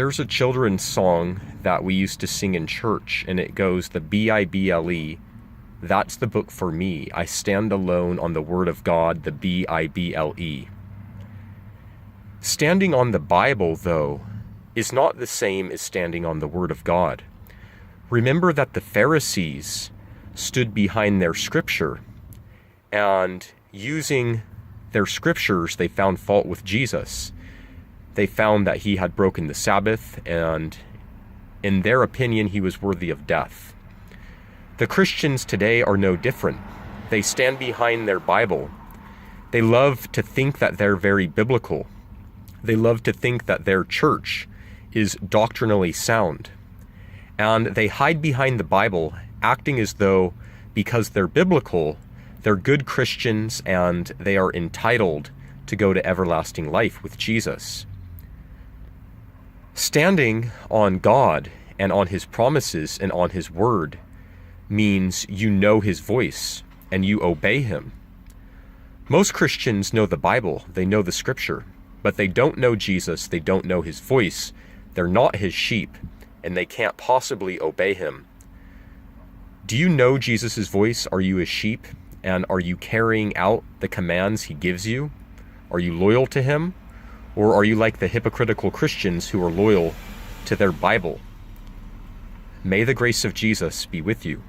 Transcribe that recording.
There's a children's song that we used to sing in church, and it goes, The B I B L E. That's the book for me. I stand alone on the Word of God, the B I B L E. Standing on the Bible, though, is not the same as standing on the Word of God. Remember that the Pharisees stood behind their scripture, and using their scriptures, they found fault with Jesus. They found that he had broken the Sabbath, and in their opinion, he was worthy of death. The Christians today are no different. They stand behind their Bible. They love to think that they're very biblical. They love to think that their church is doctrinally sound. And they hide behind the Bible, acting as though because they're biblical, they're good Christians and they are entitled to go to everlasting life with Jesus. Standing on God and on His promises and on His word means you know His voice and you obey Him. Most Christians know the Bible, they know the Scripture, but they don't know Jesus, they don't know His voice, they're not His sheep, and they can't possibly obey Him. Do you know Jesus' voice? Are you a sheep? And are you carrying out the commands he gives you? Are you loyal to him? Or are you like the hypocritical Christians who are loyal to their Bible? May the grace of Jesus be with you.